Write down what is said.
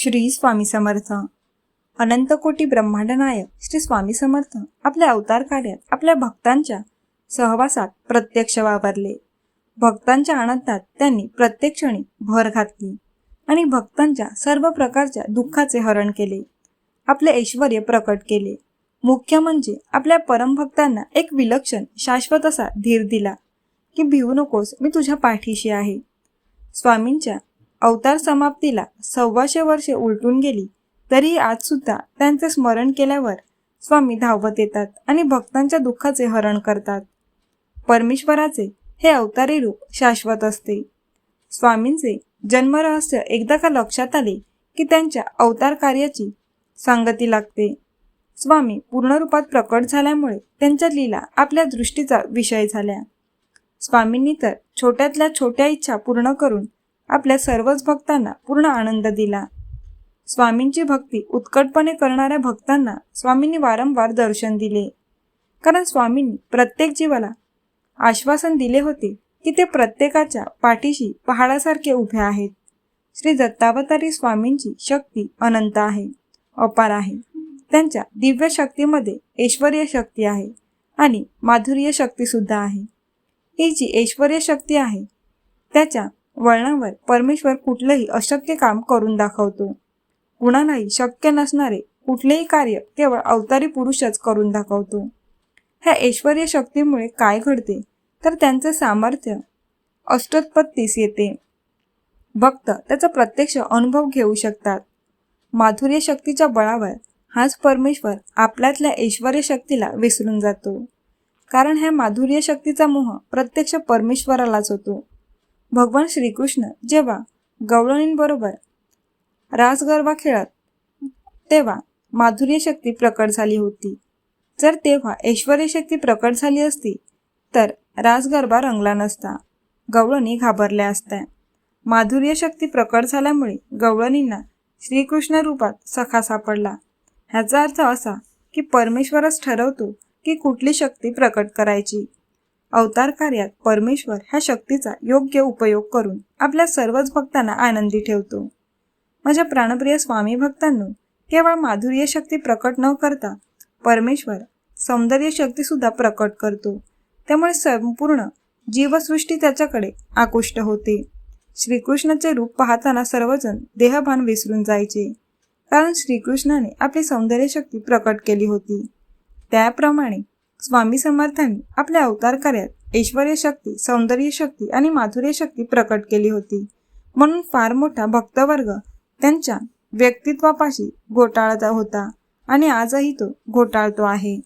श्री स्वामी समर्थ. अनंत कोटी ब्रह्मांड नायक श्री स्वामी समर्थ आपल्या अवतार कार्यात आपल्या भक्तांच्या सहवासात प्रत्यक्ष वावरले. भक्तांच्या आनंदात त्यांनी प्रत्येक क्षणी भर घातली आणि भक्तांच्या सर्व प्रकारच्या दुःखाचे हरण केले. आपले ऐश्वर प्रकट केले. मुख्य म्हणजे आपल्या परमभक्तांना एक विलक्षण शाश्वत असा धीर दिला की भिवू नकोस मी तुझ्या पाठीशी आहे. स्वामींच्या अवतार समाप्तीला सव्वाशे वर्षे उलटून गेली. तरी आजसुद्धा त्यांचे स्मरण केल्यावर स्वामी धावत येतात आणि भक्तांच्या दुःखाचे हरण करतात. परमेश्वराचे हे अवतारी रूप शाश्वत असते. स्वामींचे जन्मरहस्य एकदा का लक्षात आले की त्यांच्या अवतार कार्याची सांगती लागते. स्वामी पूर्ण रूपात प्रकट झाल्यामुळे त्यांच्या लीला आपल्या दृष्टीचा विषय झाल्या. स्वामींनी तर छोट्यातल्या छोट्या इच्छा पूर्ण करून आपल्या सर्वच भक्तांना पूर्ण आनंद दिला. स्वामींची भक्ती उत्कटपणे करणाऱ्या भक्तांना स्वामींनी वारंवार दर्शन दिले. कारण स्वामींनी प्रत्येक जीवाला आश्वासन दिले होते की ते प्रत्येकाच्या पाठीशी पहाडासारखे उभे आहेत. श्री दत्तावतारी स्वामींची शक्ती अनंत आहे अपार आहे. त्यांच्या दिव्य शक्तीमध्ये ऐश्वर्य शक्ती आहे आणि माधुर्य शक्ती सुद्धा आहे. ही जी ऐश्वर्य शक्ती आहे त्याच्या वळणावर परमेश्वर कुठलंही अशक्य काम करून दाखवतो. कुणालाही शक्य नसणारे कुठलेही कार्य केवळ अवतारी पुरुषच करून दाखवतो. ह्या ऐश्वर्य शक्तीमुळे काय घडते? तर त्यांचे सामर्थ्य अष्टोत्पत्तीस येते. भक्त त्याचा प्रत्यक्ष अनुभव घेऊ शकतात. माधुर्य शक्तीच्या बळावर हाच परमेश्वर आपल्यातल्या ऐश्वर्य शक्तीला विसरून जातो. कारण ह्या माधुर्य शक्तीचा मोह प्रत्यक्ष परमेश्वरालाच होतो. भगवान श्रीकृष्ण जेव्हा गवळणींबरोबर रासगरबा खेळत तेव्हा माधुर्य शक्ती प्रकट झाली होती. जर तेव्हा ऐश्वर्य शक्ती प्रकट झाली असती तर रासगरबा रंगला नसता. गवळणी घाबरल्या असत्या. माधुर्य शक्ती प्रकट झाल्यामुळे गवळणींना श्रीकृष्ण रूपात सखा सापडला. ह्याचा अर्थ असा की परमेश्वरच ठरवतो की कुठली शक्ती प्रकट करायची. अवतार कार्यात परमेश्वर ह्या शक्तीचा योग्य उपयोग करून आपल्या सर्वच भक्तांना आनंदी ठेवतो. माझ्या प्राणप्रिय स्वामी भक्तांनो केवळ माधुर्य शक्ती प्रकट न करता परमेश्वर सौंदर्य शक्ती सुद्धा प्रकट करतो. त्यामुळे संपूर्ण जीवसृष्टी त्याच्याकडे आकृष्ट होते. श्रीकृष्णाचे रूप पाहताना सर्वजण देहभान विसरून जायचे. कारण श्रीकृष्णाने आपली सौंदर्य शक्ती प्रकट केली होती. त्याप्रमाणे स्वामी समर्थांनी आपल्या अवतार कार्यात ऐश्वर्य शक्ती सौंदर्य शक्ती आणि माधुर्य शक्ती प्रकट केली होती. म्हणून फार मोठा भक्तवर्ग त्यांच्या व्यक्तित्वापाशी घोटाळता होता आणि आजही तो घोटाळतो आहे.